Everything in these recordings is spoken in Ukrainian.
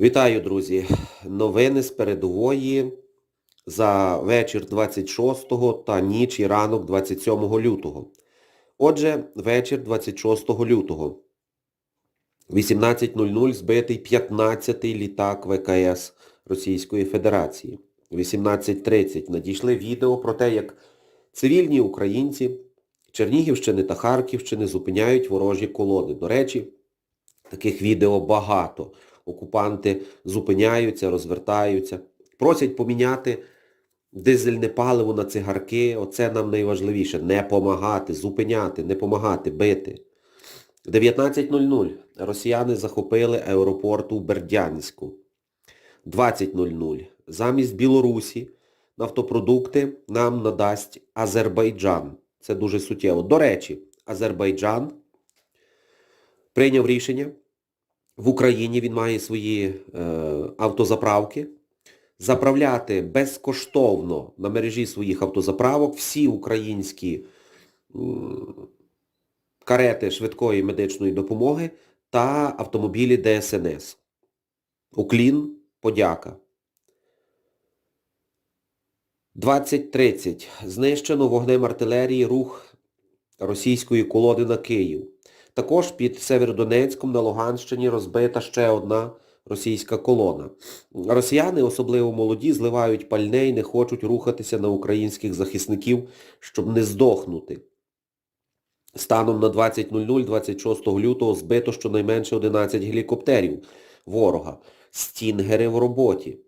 Вітаю, друзі! Новини з передової за вечір 26 та ніч і ранок 27 лютого. Отже, вечір 26 лютого. 18.00 збитий 15-й літак ВКС Російської Федерації. 18.30 надійшли відео про те, як цивільні українці Чернігівщини та Харківщини зупиняють ворожі колони. До речі, таких відео багато. Окупанти зупиняються, розвертаються, просять поміняти дизельне паливо на цигарки. Оце нам найважливіше. Не помагати, зупиняти, не помагати, бити. 19.00 росіяни захопили аеропорт у Бердянську. 20.00 замість Білорусі нафтопродукти нам надасть Азербайджан. Це дуже суттєво. До речі, Азербайджан прийняв рішення. В Україні він має свої е, автозаправки. Заправляти безкоштовно на мережі своїх автозаправок всі українські м, карети швидкої медичної допомоги та автомобілі ДСНС. Уклін, подяка. 20.30. Знищено вогнем артилерії рух російської колони на Київ. Також під Северодонецьком на Луганщині розбита ще одна російська колона. Росіяни, особливо молоді, зливають пальне і не хочуть рухатися на українських захисників, щоб не здохнути. Станом на 20.00 26 лютого збито щонайменше 11 гелікоптерів ворога. Стінгери в роботі.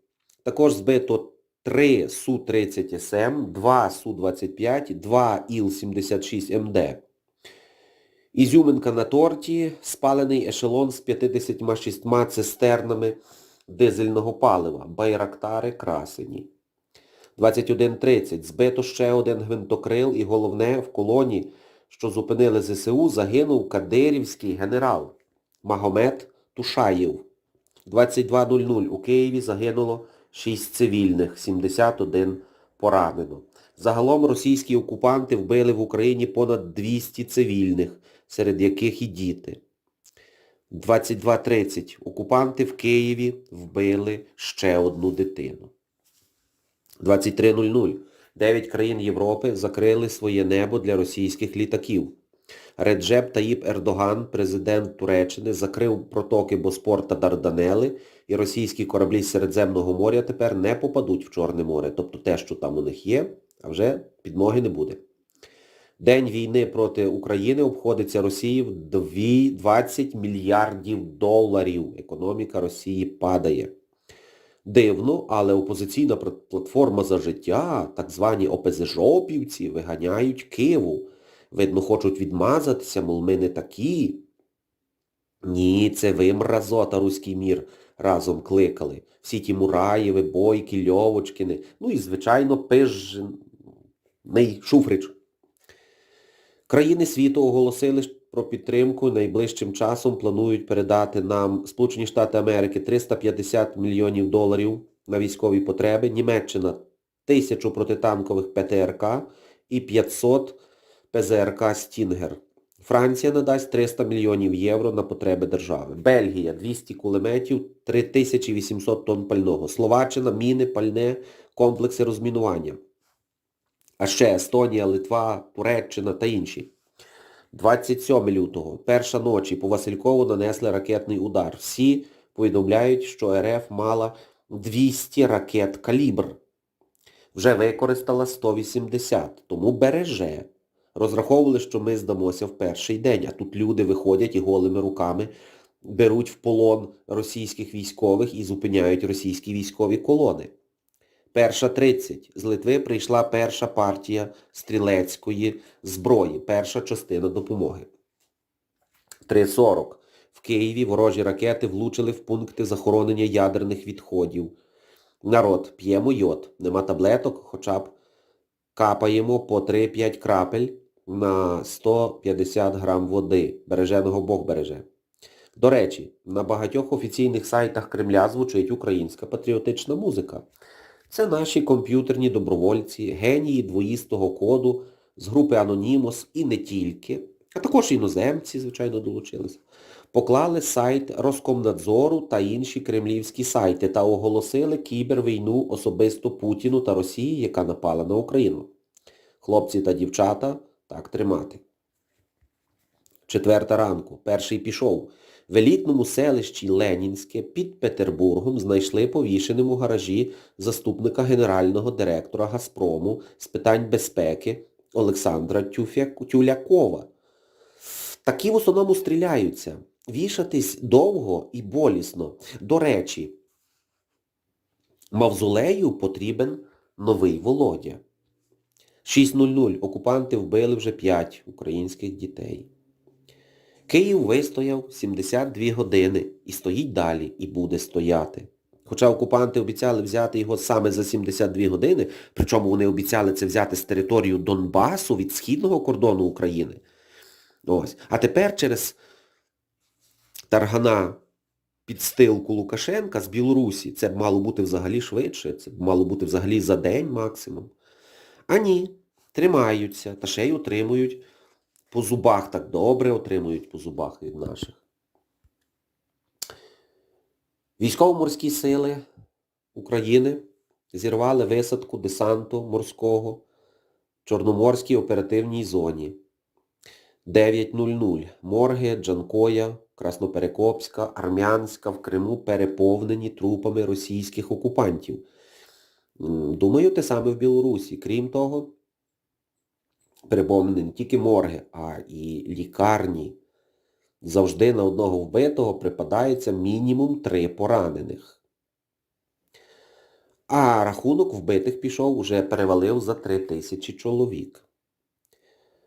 Також збито 3 Су-30СМ, 2 Су-25, 2 Іл-76МД. Ізюминка на торті, спалений ешелон з 56 цистернами дизельного палива, байрактари красені. 21.30. Збито ще один гвинтокрил і головне, в колоні, що зупинили ЗСУ, загинув кадирівський генерал Магомед Тушаєв. 22.00. У Києві загинуло 6 цивільних, 71 поранено. Загалом російські окупанти вбили в Україні понад 200 цивільних, серед яких і діти. 22.30. Окупанти в Києві вбили ще одну дитину. 23.00. Дев'ять країн Європи закрили своє небо для російських літаків. Реджеп Таїп Ердоган, президент Туреччини, закрив протоки Боспор та Дарданели, і російські кораблі з Середземного моря тепер не попадуть в Чорне море. Тобто те, що там у них є, а вже підмоги не буде. День війни проти України обходиться Росії в 20 мільярдів доларів. Економіка Росії падає. Дивно, але опозиційна платформа за життя, так звані ОПЗЖОПівці, виганяють Києву. Видно, хочуть відмазатися, мол, ми не такі. Ні, це ви, мразота, руський мір, разом кликали. Всі ті Мураєви, Бойки, Льовочкини, ну і, звичайно, Пижний Шуфрич. Країни світу оголосили про підтримку, найближчим часом планують передати нам Сполучені Штати Америки 350 мільйонів доларів на військові потреби, Німеччина тисячу протитанкових ПТРК і 500 ПЗРК Стінгер. Франція надасть 300 мільйонів євро на потреби держави. Бельгія 200 кулеметів, 3800 тонн пального. Словаччина міни, пальне, комплекси розмінування. А ще Естонія, Литва, Туреччина та інші. 27 лютого, перша ночі по Василькову нанесли ракетний удар. Всі повідомляють, що РФ мала 200 ракет калібр. Вже використала 180, тому береже. Розраховували, що ми здамося в перший день, а тут люди виходять і голими руками беруть в полон російських військових і зупиняють російські військові колони. Перша 30. З Литви прийшла перша партія стрілецької зброї, перша частина допомоги. 3.40. В Києві ворожі ракети влучили в пункти захоронення ядерних відходів. Народ, п'ємо йод. Нема таблеток, хоча б капаємо по 3-5 крапель на 150 грам води. Береженого Бог береже. До речі, на багатьох офіційних сайтах Кремля звучить українська патріотична музика. Це наші комп'ютерні добровольці, генії двоїстого коду з групи Анонімос і не тільки, а також іноземці, звичайно, долучилися. поклали сайт Роскомнадзору та інші кремлівські сайти та оголосили кібервійну особисто Путіну та Росії, яка напала на Україну. Хлопці та дівчата, так тримати. Четверта ранку. Перший пішов. В елітному селищі Ленінське під Петербургом знайшли повішеним у гаражі заступника генерального директора Газпрому з питань безпеки Олександра Тюлякова. Такі в основному стріляються. Вішатись довго і болісно. До речі, Мавзолею потрібен новий Володя. 6.00. Окупанти вбили вже 5 українських дітей. Київ вистояв 72 години і стоїть далі, і буде стояти. Хоча окупанти обіцяли взяти його саме за 72 години, причому вони обіцяли це взяти з територію Донбасу від східного кордону України. Ось. А тепер через Таргана підстилку Лукашенка з Білорусі, це б мало бути взагалі швидше, це б мало бути взагалі за день максимум. А ні, тримаються, та ще й отримують по зубах так добре отримують по зубах від наших. Військово-морські сили України зірвали висадку десанту морського в Чорноморській оперативній зоні. 9.00. Морги, Джанкоя, Красноперекопська, Армянська в Криму переповнені трупами російських окупантів. Думаю, те саме в Білорусі. Крім того, переповнені не тільки морги, а і лікарні. Завжди на одного вбитого припадається мінімум три поранених. А рахунок вбитих пішов уже перевалив за три тисячі чоловік.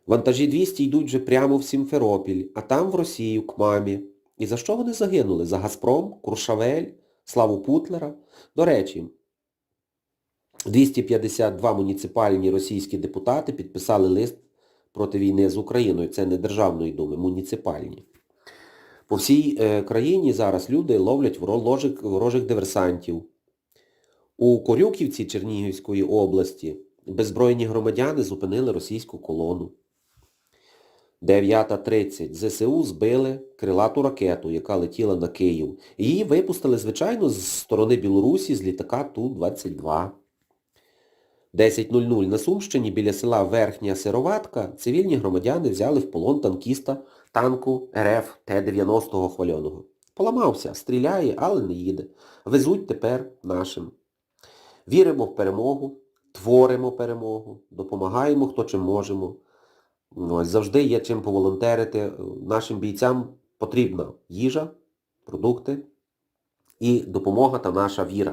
Вантажі 200 йдуть вже прямо в Сімферопіль, а там в Росію, к мамі. І за що вони загинули? За Газпром, Куршавель, Славу Путлера? До речі, 252 муніципальні російські депутати підписали лист проти війни з Україною. Це не Державної думи, муніципальні. По всій е, країні зараз люди ловлять ворожих, ворожих диверсантів. У Корюківці Чернігівської області беззбройні громадяни зупинили російську колону. 9.30. ЗСУ збили крилату ракету, яка летіла на Київ. Її випустили, звичайно, з сторони Білорусі з літака Ту-22. 10.00 на Сумщині біля села Верхня Сироватка цивільні громадяни взяли в полон танкіста танку РФ Т-90 хвальоного. Поламався, стріляє, але не їде. Везуть тепер нашим. Віримо в перемогу, творимо перемогу, допомагаємо, хто чим можемо. Ось, завжди є чим поволонтерити. Нашим бійцям потрібна їжа, продукти і допомога та наша віра.